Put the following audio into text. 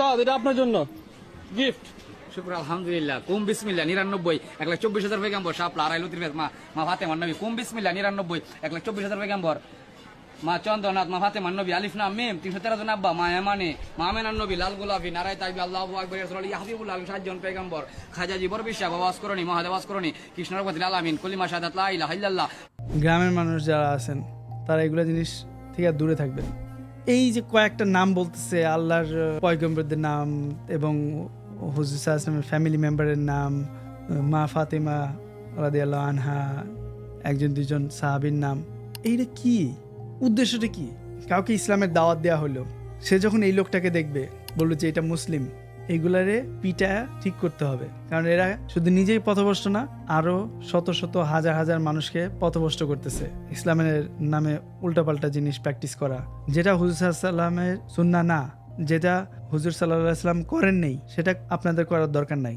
ওস্তাদ এটা আপনার জন্য। গিফট শুক্র আলহামদুলিল্লাহ। কুম বিসমিল্লা নিরানব্বই। এক লাখ চব্বিশ হাজার পেগাম্বর শাপলা আড়াই লতির মা মা ফাতে মান্নবী কুম বিসমিল্লা নিরানব্বই। এক লাখ চব্বিশ হাজার পেগাম্বর মা চন্দ্রনাথ মা ফাতে মান্নবী আলিফ নাম মিম তিনশো তেরো জন আব্বা মা এমানে মা আমেনান নবী লাল গোলাপি নারায় তাইবি আল্লাহ আকবর রসুল হাবিবুল আলম সাতজন পেগাম্বর খাজা জিবর বিশ্বাস বাবাস করণী মহাদেবাস করণী কৃষ্ণরপতি লাল আমিন কলিমা সাদাত লা ইলাহা ইল্লাল্লাহ। গ্রামের মানুষ যারা আছেন তারা এগুলো জিনিস থেকে আর দূরে থাকবেন এই যে কয়েকটা নাম বলতেছে, আল্লাহর পয়গম্বরদের নাম এবং হুজুর আসলামের ফ্যামিলি মেম্বারের নাম মা ফাতেমা রাদিয়াল্লাহ আনহা, একজন দুজন সাহাবির নাম। এইটা কি? উদ্দেশ্যটা কি? কাউকে ইসলামের দাওয়াত দেওয়া হলো। সে যখন এই লোকটাকে দেখবে, বলল যে এটা মুসলিম। এইগুলারে পিটা ঠিক করতে হবে। কারণ এরা শুধু নিজেই পথভ্রষ্ট না, আরও শত শত হাজার হাজার মানুষকে পথভ্রষ্ট করতেছে। ইসলামের নামে উল্টাপাল্টা জিনিস প্র্যাকটিস করা, যেটা হুজুর সাল্লামের সুন্না না, যেটা হুজুর সাল্লাহ সাল্লাম করেন নেই, সেটা আপনাদের করার দরকার নাই।